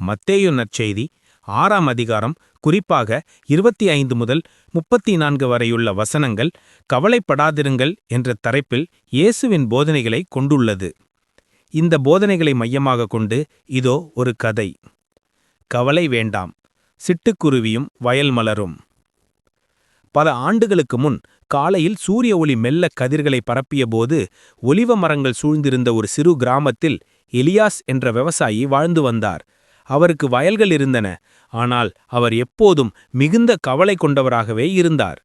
மத்தேயு நற்செய்தி ஆறாம் அதிகாரம் குறிப்பாக இருபத்தி ஐந்து முதல் முப்பத்தி நான்கு வரையுள்ள வசனங்கள் கவலைப்படாதிருங்கள் என்ற தலைப்பில் இயேசுவின் போதனைகளை கொண்டுள்ளது. இந்த போதனைகளை மையமாக கொண்டு இதோ ஒரு கதை. கவலை வேண்டாம் சிட்டுக்குருவியும் வயல் மலரும். பல ஆண்டுகளுக்கு முன் காலையில் சூரிய ஒளி மெல்ல கதிர்களை பரப்பியபோது ஒலிவ மரங்கள் சூழ்ந்திருந்த ஒரு சிறு கிராமத்தில் எலியாஸ் என்ற விவசாயி வாழ்ந்து வந்தார். அவருக்கு வயல்கள் இருந்தன. ஆனால் அவர் எப்போதும் மிகுந்த கவலை கொண்டவராகவே இருந்தார்.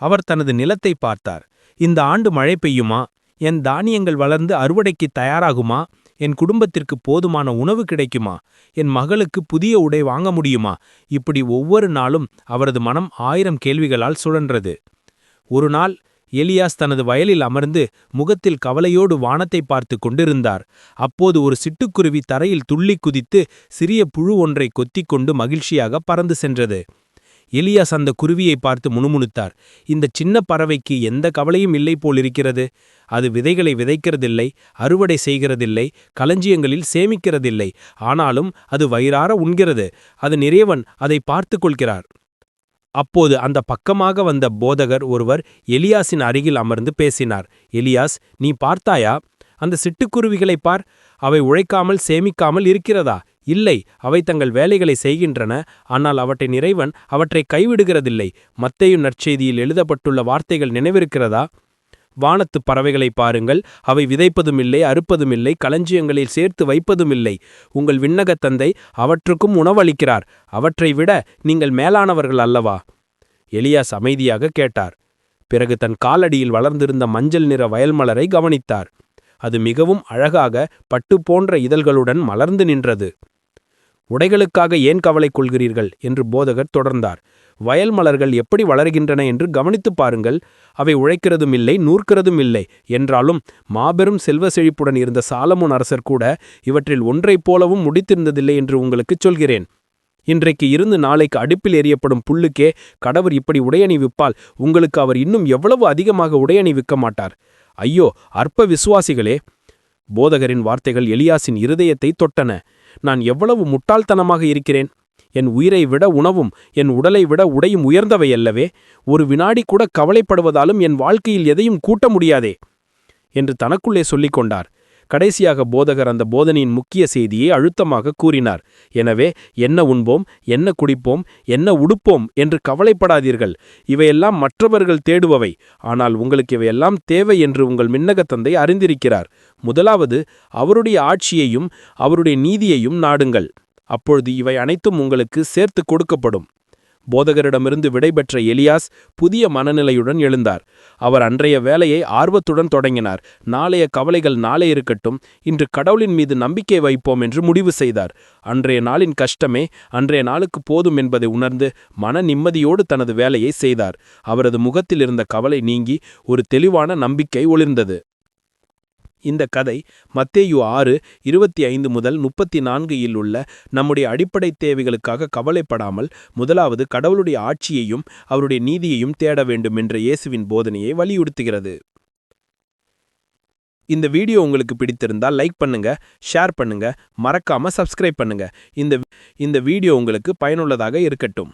அவர் தனது நிலத்தை பார்த்தார். இந்த ஆண்டு மழை பெய்யுமா? என் தானியங்கள் வளர்ந்து அறுவடைக்கு தயாராகுமா? என் குடும்பத்திற்கு போதுமான உணவு கிடைக்குமா? என் மகளுக்கு புதிய உடை வாங்க முடியுமா? இப்படி ஒவ்வொரு நாளும் அவரது மனம் ஆயிரம் கேள்விகளால் சுழன்றது. ஒரு நாள் எலியாஸ் தனது வயலில் அமர்ந்து முகத்தில் கவலையோடு வானத்தை பார்த்து கொண்டிருந்தார். அப்போது ஒரு சிட்டுக்குருவி தரையில் துள்ளி குதித்து சிறிய புழு ஒன்றை கொத்திக் கொண்டு மகிழ்ச்சியாக பறந்து சென்றது. எலியாஸ் அந்த குருவியை பார்த்து முணுமுணுத்தார். இந்த சின்ன பறவைக்கு எந்த கவலையும் இல்லை போலிருக்கிறது. அது விதைகளை விதைக்கிறதில்லை அறுவடை செய்கிறதில்லை களஞ்சியங்களில் சேமிக்கிறதில்லை. ஆனாலும் அது வயிறார உண்கிறது. அது நிறையவன் அதை பார்த்து கொள்கிறார். அப்போது அந்த பக்கமாக வந்த போதகர் ஒருவர் எலியாஸின் அருகில் அமர்ந்து பேசினார். எலியாஸ் நீ பார்த்தாயா? அந்த சிட்டுக்குருவிகளை பார். அவை உழைக்காமல் சேமிக்காமல் இருக்கிறதா? இல்லை அவை தங்கள் வேலைகளை செய்கின்றன. ஆனால் அவற்றை நிறைவன் அவற்றை கைவிடுகிறதில்லை. மத்தையும் நற்செய்தியில் எழுதப்பட்டுள்ள வார்த்தைகள் நினைவிருக்கிறதா? வானத்து பறவைகளை பாருங்கள். அவை விதைப்பதுமில்லை அறுப்பதுமில்லை களஞ்சியங்களில் சேர்த்து வைப்பதுமில்லை. உங்கள் விண்ணகத் தந்தை அவற்றுக்கும் உணவளிக்கிறார். அவற்றை விட நீங்கள் மேலானவர்கள் அல்லவா? எலியாஸ் அமைதியாக கேட்டார். பிறகு தன் காலடியில் வளர்ந்திருந்த மஞ்சள் நிற வயல்மலரை கவனித்தார். அது மிகவும் அழகாக பட்டு போன்ற இதழ்களுடன் மலர்ந்து நின்றது. உடைகளுக்காக ஏன் கவலை கொள்கிறீர்கள்? என்று போதகர் தொடர்ந்தார். வயல் மலர்கள் எப்படி வளர்கின்றன என்று கவனித்துப் பாருங்கள். அவை உழைக்கிறதும் இல்லை நூற்கிறதும் இல்லை. என்றாலும் மாபெரும் செல்வ செழிப்புடன் இருந்த சாலமோன் அரசர் கூட இவற்றில் ஒன்றைப் போலவும் முடித்திருந்ததில்லை என்று உங்களுக்குச் சொல்கிறேன். இன்றைக்கு இருந்து நாளைக்கு அடுப்பில் எறியப்படும் புல்லுக்கே கடவர் இப்படி உடையணி விப்பால் உங்களுக்கு அவர் இன்னும் எவ்வளவு அதிகமாக உடையணி விற்க மாட்டார்? ஐயோ அற்ப விசுவாசிகளே! போதகரின் வார்த்தைகள் எலியாசின் இருதயத்தை தொட்டன. நான் எவ்வளவு முட்டாள்தனமாக இருக்கிறேன்? என் உயிரை விட உணவும் என் உடலை விட உடையும் உயர்ந்தவையல்லவே ஒரு வினாடி கூட கவலைப்படுவதாலும் என் வாழ்க்கையில் எதையும் கூட்ட முடியாதே? என்று தனக்குள்ளே சொல்லிக் கொண்டார் கடைசியாக போதகர் அந்த போதனையின் முக்கிய செய்தியை அழுத்தமாக கூறினார். எனவே என்ன உண்போம் என்ன குடிப்போம் என்ன உடுப்போம் என்று கவலைப்படாதீர்கள். இவையெல்லாம் மற்றவர்கள் தேடுபவை. ஆனால் உங்களுக்கு இவையெல்லாம் தேவை என்று உங்கள் மின்னகத்தந்தை அறிந்திருக்கிறார். முதலாவது அவருடைய ஆட்சியையும் அவருடைய நீதியையும் நாடுங்கள். அப்பொழுது இவை அனைத்தும் உங்களுக்கு சேர்த்து கொடுக்கப்படும். போதகரிடமிருந்து விடைபெற்ற எலியாஸ் புதிய மனநிலையுடன் எழுந்தார். அவர் அன்றைய வேலையை ஆர்வத்துடன் தொடங்கினார். நாளைய கவலைகள் நாளே இருக்கட்டும். இன்று கடவுளின் மீது நம்பிக்கை வைப்போம் என்று முடிவு செய்தார். அன்றைய நாளின் கஷ்டமே அன்றைய நாளுக்கு போதும் என்பதை உணர்ந்து மன நிம்மதியோடு தனது வேலையை செய்தார். அவரது முகத்தில் இருந்த கவலை நீங்கி ஒரு தெளிவான நம்பிக்கை ஒளிர்ந்தது. இந்த கதை மத்தேயு ஆறு இருபத்தி ஐந்து முதல் முப்பத்தி நான்கு இல் உள்ள நம்முடைய அடிப்படை தேவைகளுக்காக கவலைப்படாமல் முதலாவது கடவுளுடைய ஆட்சியையும் அவருடைய நீதியையும் தேட வேண்டும் என்ற இயேசுவின் போதனையை வலியுறுத்துகிறது. இந்த வீடியோ உங்களுக்கு பிடித்திருந்தால் லைக் பண்ணுங்க ஷேர் பண்ணுங்க மறக்காம சப்ஸ்கிரைப் பண்ணுங்க. இந்த இந்த வீடியோ உங்களுக்கு பயனுள்ளதாக இருக்கட்டும்.